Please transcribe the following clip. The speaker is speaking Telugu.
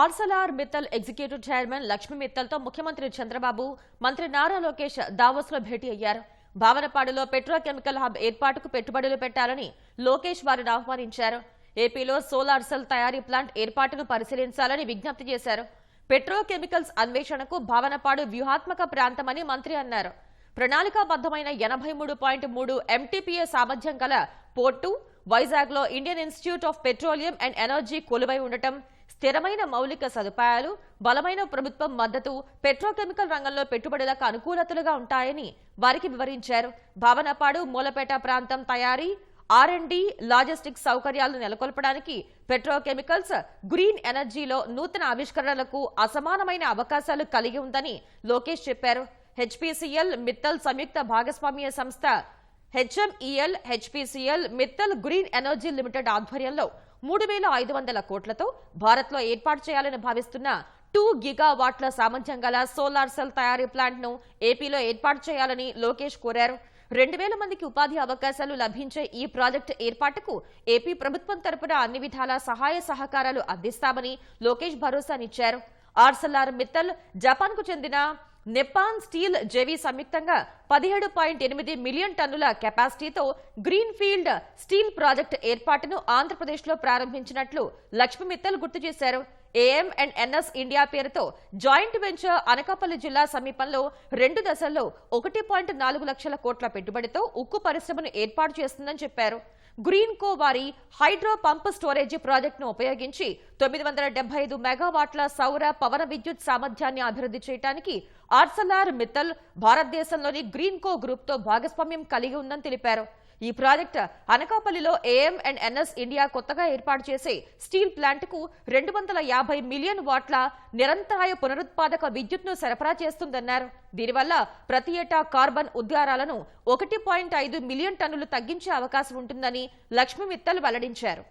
Arcelor Mittal executive chairman Lakshmi మిత్తల్తో ముఖ్యమంత్రి చంద్రబాబు మంత్రి నారా లోకేష్ దావోస్లో భేటీ అయ్యారు. భావనపాడులో పెట్రోకెమికల్ హబ్ ఏర్పాటుకు పెట్టుబడులు పెట్టాలని లోకేష్ వారిని ఆహ్వానించారు. ఏపీలో సోలార్ సెల్ తయారీ ప్లాంట్ ఏర్పాటును పరిశీలించాలని విజ్ఞప్తి చేశారు. పెట్రోకెమికల్స్ అన్వేషణకు భావనపాడు వ్యూహాత్మక ప్రాంతమని మంత్రి అన్నారు. ప్రణాళికాబద్దమైన ఎనభై మూడు పాయింట్ మూడు ఎంటీపీఏ సామర్థ్యం గల పోర్టు వైజాగ్లో Indian institute of petroleum and energy కొలువై ఉండటం స్థిరమైన మౌలిక సదుపాయాలు బలమైన ప్రభుత్వం మద్దతు పెట్రోకెమికల్ రంగంలో పెట్టుబడులకు అనుకూలతలుగా ఉంటాయని వారికి వివరించారు. భావనపాడు మూలపేట ప్రాంతం తయారీ ఆర్ అండ్ డి లాజిస్టిక్స్ సౌకర్యాలను నెలకొల్పడానికి పెట్రోకెమికల్స్ గ్రీన్ ఎనర్జీలో నూతన ఆవిష్కరణలకు అసమానమైన అవకాశాలు కలిగి ఉందని లోకేష్ చెప్పారు. హెచ్పిసిఎల్ మిత్తల్ సంయుక్త భాగస్వామ్య సంస్థ HMEL HPCL Mittal green energy limited ఆధ్వర్యంలో మూడు వేల ఐదు వందల కోట్లతో భారత్లో ఏర్పాటు చేయాలని భావిస్తున్న టూ గిగావాట్ల సామర్థ్యం గల సోలార్ సెల్ తయారీ ప్లాంట్ను ఏపీలో ఏర్పాటు చేయాలని లోకేష్ కోరారు. రెండు వేల మందికి ఉపాధి అవకాశాలు లభించే ఈ ప్రాజెక్టు ఏర్పాటుకు ఏపీ ప్రభుత్వం తరపున అన్ని విధాల సహాయ సహకారాలు అందిస్తామని లోకేష్ భరోసానిచ్చారు. ఆర్సలార్ మిత్తల్ జపాన్కు చెందిన నెపాన్ స్టీల్ జేవీ సంయుక్తంగా పదిహేడు పాయింట్ ఎనిమిది మిలియన్ టన్నుల కెపాసిటీతో గ్రీన్ ఫీల్డ్ స్టీల్ ప్రాజెక్టు ఏర్పాటును ఆంధ్రప్రదేశ్లో ప్రారంభించినట్లు లక్ష్మీ మిత్తల్ గుర్తు చేశారు. ఏఎం అండ్ ఎన్ఎస్ ఇండియా పేరుతో జాయింట్ వెంచర్ అనకాపల్లి జిల్లా సమీపంలో రెండు దశల్లో ఒకటి పాయింట్ నాలుగు లక్షల కోట్ల పెట్టుబడితో ఉక్కు పరిశ్రమను ఏర్పాటు చేస్తుందని చెప్పారు. గ్రీన్ కో వారి హైడ్రో పంప్ స్టోరేజీ ప్రాజెక్టును ఉపయోగించి తొమ్మిది వందల డెబ్బై ఐదు మెగావాట్ల సౌర పవన విద్యుత్ సామర్థ్యాన్ని అభివృద్ధి చేయడానికి ఆర్సలార్ మిత్తల్ భారతదేశంలోని గ్రీన్ కో గ్రూప్తో భాగస్వామ్యం కలిగి ఉందని తెలిపారు. ఈ ప్రాజెక్ట్ అనకాపల్లిలో ఏఎం అండ్ ఎన్ఎస్ ఇండియా కొత్తగా ఏర్పాటు చేసే స్టీల్ ప్లాంట్కు రెండు వందల యాభై మిలియన్ వాట్ల నిరంతరాయ పునరుత్పాదక విద్యుత్ను సరఫరా చేస్తుందన్నారు. దీనివల్ల ప్రతి ఏటా కార్బన్ ఉద్గారాలను ఒకటి పాయింట్ ఐదు మిలియన్ టన్నులు తగ్గించే అవకాశం ఉంటుందని లక్ష్మీ మిత్తల్ వెల్లడించారు.